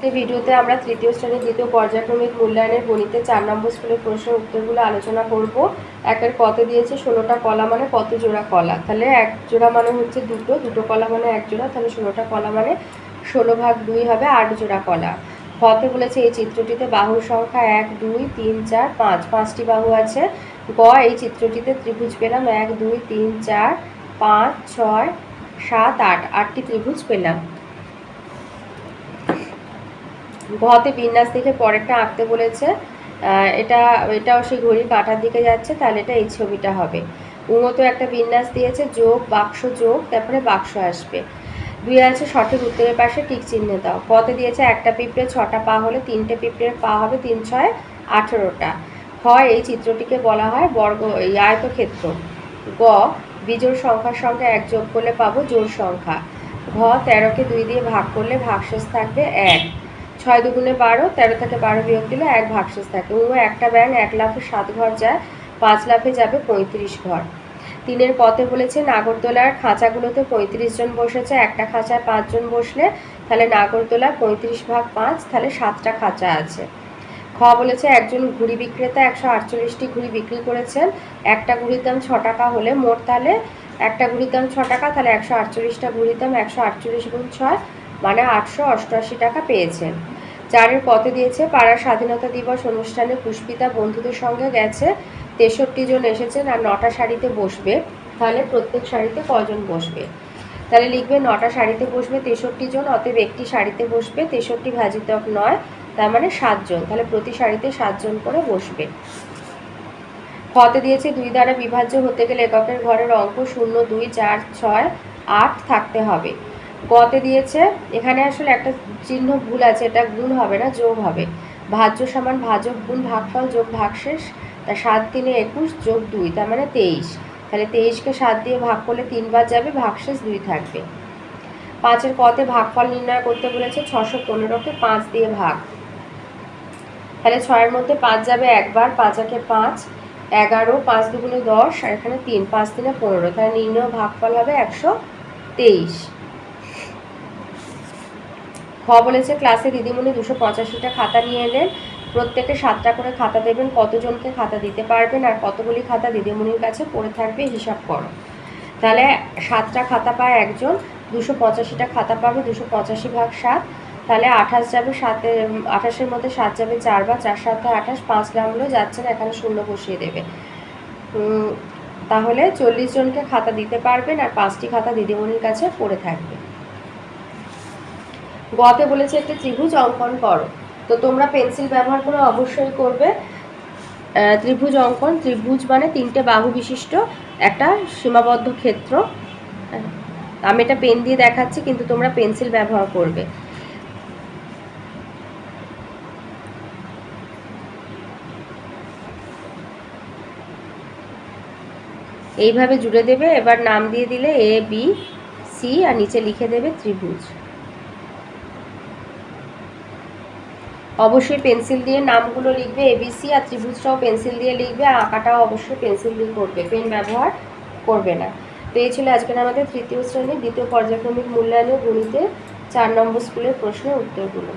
আজকের ভিডিওতে আমরা তৃতীয় শ্রেণির দ্বিতীয় পর্যায়ক্রমিক মূল্যায়নের গণিতে চার নম্বর স্কুলের প্রশ্নের উত্তরগুলো আলোচনা করব। একের কত দিয়েছে? ষোলোটা কলা মানে কত জোড়া কলা? তাহলে এক জোড়া মানে হচ্ছে দুটো দুটো কলা মানে এক জোড়া, তাহলে ষোলোটা কলা মানে ষোলো ভাগ দুই হবে আট জোড়া কলা। হতে বলেছে এই চিত্রটিতে বাহুর সংখ্যা এক, দুই, তিন, চার, পাঁচ। পাঁচটি বাহু আছে। গ, এই চিত্রটিতে ত্রিভুজ পেলাম এক, দুই, তিন, চার, পাঁচ, ছয়, সাত, আট। আটটি ত্রিভুজ পেলাম। ঘতে বিন্যাস দেখে পরেরটা আঁকতে বলেছে। এটা, এটাও সেই ঘড়ির কাঁটার দিকে যাচ্ছে, তাহলে এটা এই ছবিটা হবে। উমত একটা বিন্যাস দিয়েছে, যোগ, বাক্স যোগ, তারপরে বাক্স আসবে। দুই আছে সঠিক উত্তরের পাশে টিক চিহ্ন দাও। কতে দিয়েছে একটা পিঁপড়ে, ছটা পা হলে তিনটে পিঁপড়ের পা হবে তিন ছয় আঠেরোটা। হয় এই চিত্রটিকে বলা হয় বর্গ, এই আয়তক্ষেত্র। গ, বিজোড় সংখ্যার সঙ্গে এক যোগ করলে পাবো জোড় সংখ্যা। ঘ, তেরোকে দুই দিয়ে ভাগ করলে ভাগশেষ থাকবে এক। ছয় দুগুণে বারো, তেরো থেকে বারো বিয়োগ দিলে এক ভাগশেষ থাকে। ও একটা ব্যাং এক লাফে সাত ঘর যায়, পাঁচ লাফে যাবে পঁয়ত্রিশ ঘর। তিনের পথে বলেছে, নাগরদোলার খাঁচাগুলোতে পঁয়ত্রিশ জন বসেছে, একটা খাঁচায় পাঁচজন বসলে তাহলে নাগরদোলা পঁয়ত্রিশ ভাগ পাঁচ, তাহলে সাতটা খাঁচা আছে। খ বলেছে, একজন ঘুড়ি বিক্রেতা একশো আটচল্লিশটি ঘুড়ি বিক্রি করেছেন, একটা ঘুড়ির দাম ছ টাকা হলে মোট তাহলে, একটা ঘুড়ির দাম ছ টাকা, তাহলে একশো আটচল্লিশটা ঘুড়ির দাম একশো আটচল্লিশ গুণ ছয় মানে আটশো অষ্টআশি টাকা পেয়েছেন। চারের পথে দিয়েছে পাড়ার স্বাধীনতা দিবস অনুষ্ঠানে পুষ্পিতা বন্ধুদের সঙ্গে গেছে। তেষট্টি জন এসেছেন আর নটা শাড়িতে বসবে। তাহলে প্রত্যেক শাড়িতে কজন বসবে? তাহলে লিখবে নটা শাড়িতে বসবে তেষট্টি জন, অতএব একটি শাড়িতে বসবে। তেষট্টি ভাজিতক নয়, তার মানে সাতজন তাহলে প্রতি শাড়িতে সাতজন করে বসবে। খতে দিয়েছে দুই দ্বারা বিভাজ্য হতে গেলে এককের ঘরের অঙ্ক শূন্য দুই চার ছয় আট থাকতে হবে। গতে দিয়েছে। এখানে আসলে একটা চিহ্ন ভুল আছে, এটা গুণ হবে না, যোগ হবে। ভাজ্য সমান ভাজক গুণ ভাগফল যোগ ভাগশেষ, তা সাত তিনে একুশ যোগ দুই, তার মানে তেইশ। তাহলে তেইশকে সাত দিয়ে ভাগ করলে তিনবার যাবে, ভাগশেষ দুই থাকবে। পাঁচের কতে ভাগফল নির্ণয় করতে বলেছে, ছশো পনেরোকে পাঁচ দিয়ে ভাগ। তাহলে ছয়ের মধ্যে পাঁচ যাবে একবার, পাঁচ একে পাঁচ, এগারো, পাঁচ দুগুণে দশ, আর এখানে তিন, পাঁচ দিনে পনেরো। তাহলে নির্ণয় ভাগফল হবে একশো তেইশ। বলেছে, ক্লাসে দিদিমণি দুশো পঁচাশিটা খাতা নিয়ে এলেন। প্রত্যেকে সাতটা করে খাতা দেবেন। কতজনকে খাতা দিতে পারবেন আর কতগুলি খাতা দিদিমণির কাছে পড়ে থাকবে হিসাব করো। তাহলে সাতটা খাতা পায় একজন, দুশো পঁচাশিটা খাতা পাবে, দুশো পঁচাশি ভাগ সাত। তাহলে আঠাশ যাবে সাতে, আঠাশের মধ্যে সাত যাবে চারবার চার সাথে আঠাশ, পাঁচ নামলেও যাচ্ছে না, এখানে শূন্য বসিয়ে দেবে। তাহলে চল্লিশ জনকে খাতা দিতে পারবেন আর পাঁচটি খাতা দিদিমণির কাছে পড়ে থাকবে। গতে বলেছে একটি ত্রিভুজ অঙ্কন করো। তো তোমরা পেন্সিল ব্যবহার করে অবশ্যই করবে। ত্রিভুজ অঙ্কন। ত্রিভুজ মানে তিনটে বাহু বিশিষ্ট একটা সীমাবদ্ধ ক্ষেত্র। আমি এটা পেন দিয়ে দেখাচ্ছি, কিন্তু তোমরা পেন্সিল ব্যবহার করবে। এইভাবে জুড়ে দেবে, এবার নাম দিয়ে দিলে এ বি সি আর নিচে লিখে দেবে ত্রিভুজ। অবশ্যই পেন্সিল দিয়ে নামগুলো লিখবে এবিসি আর ত্রিভুজটাও পেন্সিল দিয়ে লিখবে আঁকাটাও অবশ্যই পেন্সিল দিয়ে করবে, পেন ব্যবহার করবে না। তো এই ছিল আজকের আমাদের তৃতীয় শ্রেণির দ্বিতীয় পর্যায়ক্রমিক মূল্যায়নের গণিতে চার নম্বর স্কুলের প্রশ্নের উত্তরগুলো।